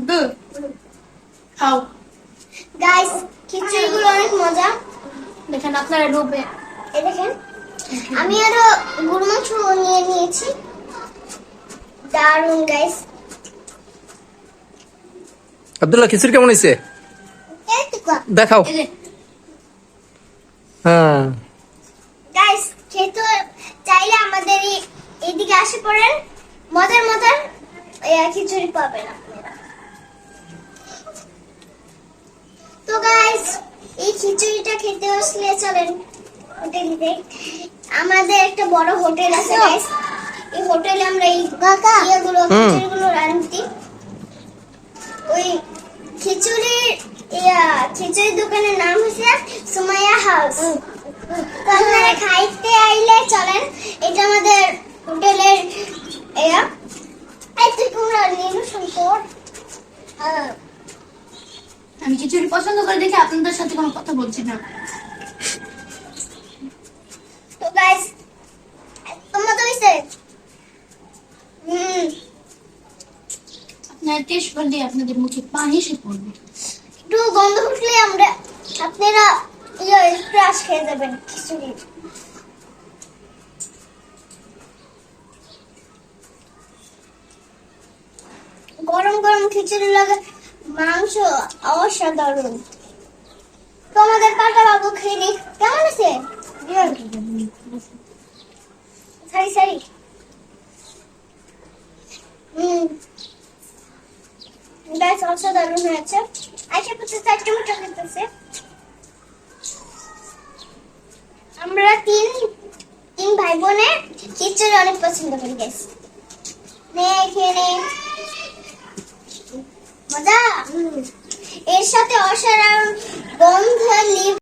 আব্বু খাও। গাইস খিচুড়িগুলো অনেক মজা। দেখেন আপনারা ডুবে এই দেখেন আমি আরও গরু মাংস নিয়ে নিয়েছি। দারুণ গাইস আব্দুল্লাহ খিচুড়ি কেমন হয়েছে? দেখাও। হ্যাঁ। গাইস খেতে চাইলে আমাদের এইদিকে আসে পড়েন। মজার মজার খিচুড়ি পাবেন আপনারা তো গাইস এই খিচুড়িটা খেতে আসলে চলেন হোটেলে। আমাদের একটা বড় হোটেল আছে গাইস এই হোটেলে আমরা এই ইয়েগুলো হুম। খিচুড়িগুলো রাঁধি ওই খিচুড়ির ইয়া খিচুড়ির দোকানের নাম হচ্ছে সুমাইয়া হাউস। আপনারা খাইতে আইলে চলেন এটা আমাদের হোটেলের ইয়া। এই তুই কুমড়া নীলু শঙ্কর। হ্যাঁ। আমি খিচুড়ি পছন্দ করে দেখে আপনাদের সাথে কোনো কথা বলছি না। তো গাইস তো হইছে হুম আপনারা টেস্ট করলে আপনাদের মুখে পানি এসে পড়বে। একটু গন্ধ উঠলে আমরা আপনারা ইয়ে ক্রাশ খেয়ে যাবেন খিচুড়ি। গরম গরম খিচুড়ি লাগে। মাংস অসাধারণ। তোমাদের পাটা বাবু খেয়ে কেমন আছে? সারি সারি। হুম। গাছ অসাধারণ হয়েছে। চারটে খেতেছে। আমরা তিন তিন ভাই বোনের খিচুড়ি অনেক পছন্দ করি গেছি নে, খেয়ে নে। মজা এর সাথে অসাধারণ লিভ